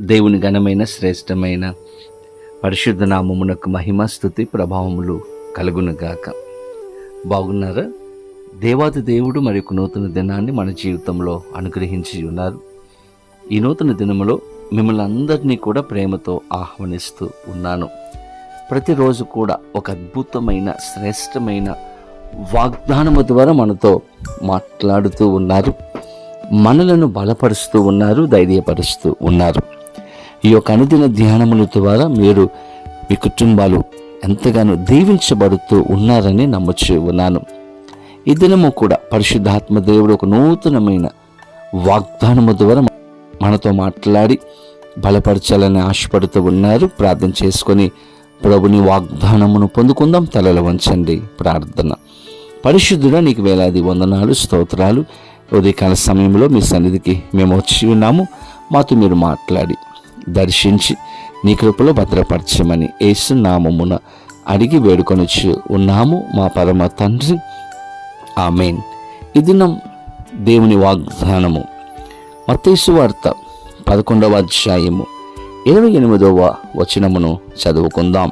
దేవుని ఘనమైన శ్రేష్టమైన పరిశుద్ధ నామమునకు మహిమ స్థుతి ప్రభావములు కలుగునుగాక. బాగున్నారా? దేవాది దేవుడు మరి ఒక నూతన దినాన్ని మన జీవితంలో అనుగ్రహించి ఉన్నారు. ఈ నూతన దినములో మిమ్మల్ని అందరినీ కూడా ప్రేమతో ఆహ్వానిస్తూ ఉన్నాను. ప్రతిరోజు కూడా ఒక అద్భుతమైన శ్రేష్టమైన వాగ్దానము ద్వారా మనతో మాట్లాడుతూ ఉన్నారు. మనలను బలపరుస్తూ ఉన్నారు ధైర్యపరుస్తూ ఉన్నారు. ఈ యొక్క అనుదిన ధ్యానముల ద్వారా మీరు మీ కుటుంబాలు ఎంతగానో దీవించబడుతూ ఉన్నారని నమ్మచ్చు ఉన్నాను. ఈ దినము కూడా పరిశుద్ధాత్మ దేవుడు ఒక నూతనమైన వాగ్దానము ద్వారా మనతో మాట్లాడి బలపరచాలని ఆశపడుతూ ఉన్నారు. ప్రార్థన చేసుకొని ప్రభుని వాగ్దానమును పొందుకుందాం. తలలు వంచండి. ప్రార్థన. పరిశుద్ధుడా నీకు వేలాది వందనాలు స్తోత్రాలు. ఉదయకాల సమయంలో మీ సన్నిధికి మేము వచ్చి ఉన్నాము. మాతో మీరు మాట్లాడి దర్శించి నీ కృపలో భద్రపరచమని ఏసు నామమున అడిగి వేడుకొనొచ్చు ఉన్నాము మా పరమ తండ్రి. ఆమెన్. ఇది నం దేవుని వాగ్దానము. మత్తేసు వార్త పదకొండవ అధ్యాయము ఇరవై ఎనిమిదవ వచనమును చదువుకుందాం.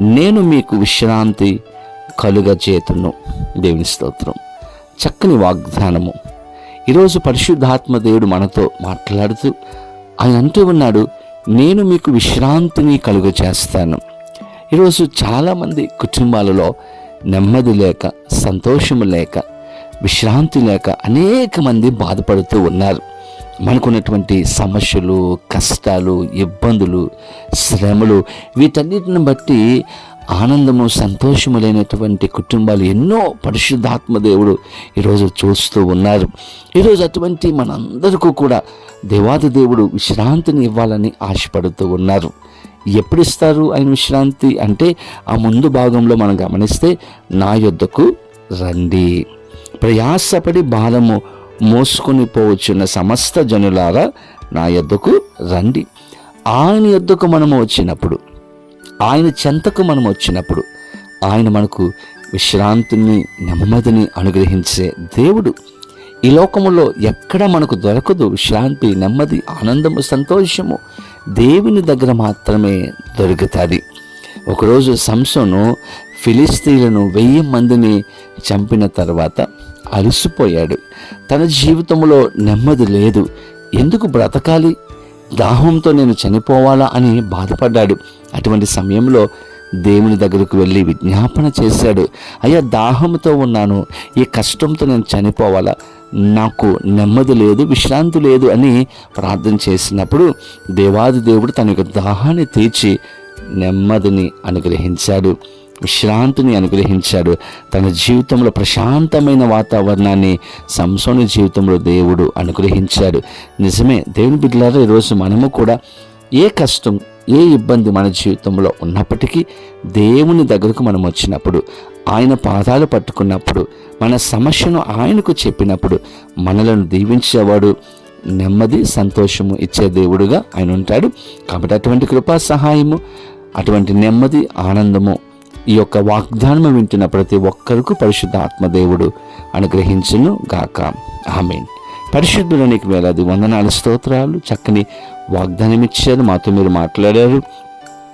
నేను మీకు విశ్రాంతి కలుగజేతును. దేవుని స్తోత్రం. చక్కని వాగ్దానము. ఈరోజు పరిశుద్ధాత్మ దేవుడు మనతో మాట్లాడుతూ ఆయన అంటూ ఉన్నాడు నేను మీకు విశ్రాంతిని కలుగు చేస్తాను ఈరోజు చాలామంది కుటుంబాలలో నెమ్మది లేక సంతోషము లేక విశ్రాంతి లేక అనేక మంది బాధపడుతూ ఉన్నారు. మనకున్నటువంటి సమస్యలు కష్టాలు ఇబ్బందులు శ్రమలు వీటన్నిటిని బట్టి ఆనందము సంతోషము లేనటువంటి కుటుంబాలు ఎన్నో పరిశుద్ధాత్మ దేవుడు ఈరోజు చూస్తూ ఉన్నారు. ఈరోజు అటువంటి మనందరికీ కూడా దేవాది దేవుడు విశ్రాంతిని ఇవ్వాలని ఆశపడుతూ ఉన్నారు. ఎప్పుడు ఇస్తారు ఆయన విశ్రాంతి? అంటే ఆ ముందు భాగంలో మనం గమనిస్తే నా యొద్దకు రండి. ప్రయాసపడి భారము మోసుకొని పోవచ్చున్న సమస్త జనులారా నా యొద్దకు రండి. ఆయన యొద్దకు మనము వచ్చినప్పుడు ఆయన చెంతకు మనం వచ్చినప్పుడు ఆయన మనకు విశ్రాంతిని నెమ్మదిని అనుగ్రహించే దేవుడు. ఈ లోకములో ఎక్కడ మనకు దొరకదు శాంతి నెమ్మది ఆనందము సంతోషము దేవుని దగ్గర మాత్రమే దొరుకుతుంది. ఒకరోజు సంసోను ఫిలిస్తీన్లను వెయ్యి మందిని చంపిన తర్వాత అలసిపోయాడు. తన జీవితంలో నెమ్మది లేదు. ఎందుకు బ్రతకాలి? దాహంతో నేను చనిపోవాలా అని బాధపడ్డాడు. అటువంటి సమయంలో దేవుని దగ్గరకు వెళ్ళి విజ్ఞాపన చేశాడు. అయ్యా దాహంతో ఉన్నాను. ఈ కష్టంతో నేను చనిపోవాలా? నాకు నెమ్మది లేదు విశ్రాంతి లేదు అని ప్రార్థన చేసినప్పుడు దేవాది దేవుడు తన యొక్క దాహాన్ని తీర్చి నెమ్మదిని అనుగ్రహించాడు. విశ్రాంతిని అనుగ్రహించాడు. తన జీవితంలో ప్రశాంతమైన వాతావరణాన్ని సంసోని జీవితంలో దేవుడు అనుగ్రహించాడు. నిజమే దేవుని బిడ్డలారా ఈరోజు మనము కూడా ఏ కష్టం ఏ ఇబ్బంది మన జీవితంలో ఉన్నప్పటికీ దేవుని దగ్గరకు మనం వచ్చినప్పుడు ఆయన పాదాలు పట్టుకున్నప్పుడు మన సమస్యను ఆయనకు చెప్పినప్పుడు మనలను దీవించేవాడు నెమ్మది సంతోషము ఇచ్చే దేవుడుగా ఆయన ఉంటాడు. కాబట్టి అటువంటి కృపా సహాయము అటువంటి నెమ్మది ఆనందము ఈ యొక్క వాగ్దానం వింటున్న ప్రతి ఒక్కరికి పరిశుద్ధ ఆత్మదేవుడు అనుగ్రహించును గాక. ఆమెన్. పరిశుద్ధుల నీకు వేలాది వందనాలు స్తోత్రాలు. చక్కని వాగ్దానం ఇచ్చారు. మాతో మీరు మాట్లాడారు.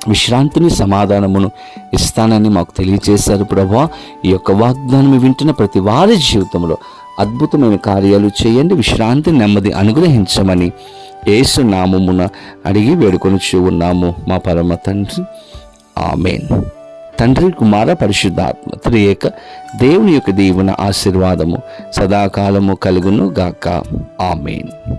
విశ్రాంతిని సమాధానమును ఇస్తానని మాకు తెలియజేశారు ప్రభా. ఈ యొక్క వాగ్దానం వింటున్న ప్రతి వారి జీవితంలో అద్భుతమైన కార్యాలు చేయండి. విశ్రాంతి నెమ్మది అనుగ్రహించమని యేసు నామమున అడిగి వేడుకొని ఉన్నాము మా పరమ తండ్రి. ఆమెన్. తండ్రి కుమార పరిశుద్ధాత్మ త్రియేక దేవుని యొక్క దీవున ఆశీర్వాదము సదాకాలము కలుగును గాక. ఆమెన్.